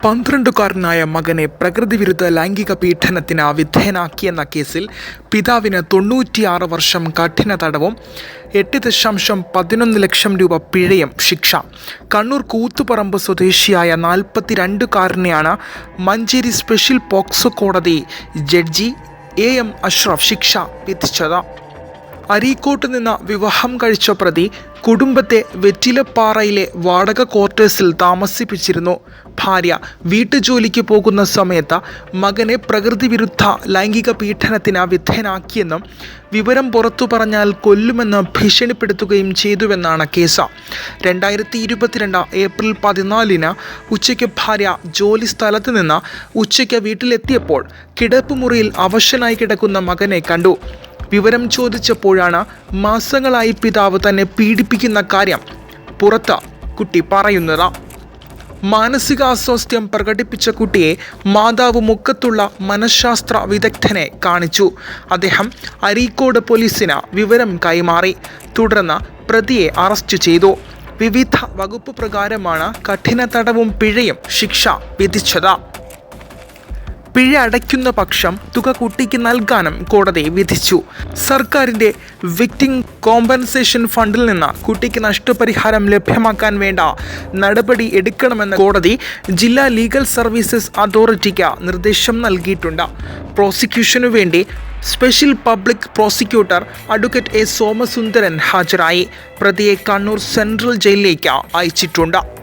പന്ത്രണ്ടുകാരനായ മകനെ പ്രകൃതിവിരുദ്ധ ലൈംഗിക പീഡനത്തിന് വിധേയനാക്കിയെന്ന കേസിൽ പിതാവിന് തൊണ്ണൂറ്റിയാറ് വർഷം കഠിന തടവും എട്ട് ദശാംശം പതിനൊന്ന് ലക്ഷം രൂപ പിഴയും ശിക്ഷ. കണ്ണൂർ കൂത്തുപറമ്പ് സ്വദേശിയായ നാൽപ്പത്തിരണ്ടുകാരനെയാണ് മഞ്ചേരി സ്പെഷ്യൽ പോക്സോ കോടതി ജഡ്ജി എ എം അഷ്റഫ് ശിക്ഷ വിധിച്ചത്. അരീക്കോട്ട് നിന്ന് വിവാഹം കഴിച്ച പ്രതി കുടുംബത്തെ വെറ്റിലപ്പാറയിലെ വാടക ക്വാർട്ടേഴ്സിൽ താമസിപ്പിച്ചിരുന്നു. ഭാര്യ വീട്ടുജോലിക്ക് പോകുന്ന സമയത്ത് മകനെ പ്രകൃതിവിരുദ്ധ ലൈംഗിക പീഡനത്തിന് വിധേയനാക്കിയെന്നും വിവരം പുറത്തു പറഞ്ഞാൽ കൊല്ലുമെന്ന് ഭീഷണിപ്പെടുത്തുകയും ചെയ്തുവെന്നാണ് കേസ്. രണ്ടായിരത്തി ഇരുപത്തിരണ്ട് ഏപ്രിൽ പതിനാലിന് ഉച്ചയ്ക്ക് ഭാര്യ ജോലി സ്ഥലത്ത് നിന്ന് ഉച്ചയ്ക്ക് വീട്ടിലെത്തിയപ്പോൾ കിടപ്പുമുറിയിൽ അവശനായി കിടക്കുന്ന മകനെ കണ്ടു. വിവരം ചോദിച്ചപ്പോഴാണ് മാസങ്ങളായി പിതാവ് തന്നെ പീഡിപ്പിക്കുന്ന കാര്യം പുറത്ത് കുട്ടി പറയുന്നത്. മാനസിക അസ്വാസ്ഥ്യം പ്രകടിപ്പിച്ച കുട്ടിയെ മാതാവ് മുക്കത്തുള്ള മനഃശാസ്ത്ര വിദഗ്ധനെ കാണിച്ചു. അദ്ദേഹം അരീക്കോട് പോലീസിന് വിവരം കൈമാറി. തുടർന്ന് പ്രതിയെ അറസ്റ്റ് ചെയ്തു. വിവിധ വകുപ്പ് പ്രകാരമാണ് കഠിന തടവും പിഴയും ശിക്ഷ വിധിച്ചത്. പിഴ അടയ്ക്കുന്ന പക്ഷം തുക കുട്ടിക്ക് നൽകാനും കോടതി വിധിച്ചു. സർക്കാരിന്റെ വിക്ടിം കോമ്പൻസേഷൻ ഫണ്ടിൽ നിന്ന് കുട്ടിക്ക് നഷ്ടപരിഹാരം ലഭ്യമാക്കാൻ വേണ്ട നടപടി എടുക്കണമെന്ന് കോടതി ജില്ലാ ലീഗൽ സർവീസസ് അതോറിറ്റിക്ക് നിർദ്ദേശം നൽകിയിട്ടുണ്ട്. പ്രോസിക്യൂഷനു വേണ്ടി special public prosecutor advocate A Somasundaran ഹാജരായി. പ്രതിയെ കണ്ണൂർ സെൻട്രൽ ജയിലിലേക്ക് അയച്ചിട്ടുണ്ട്.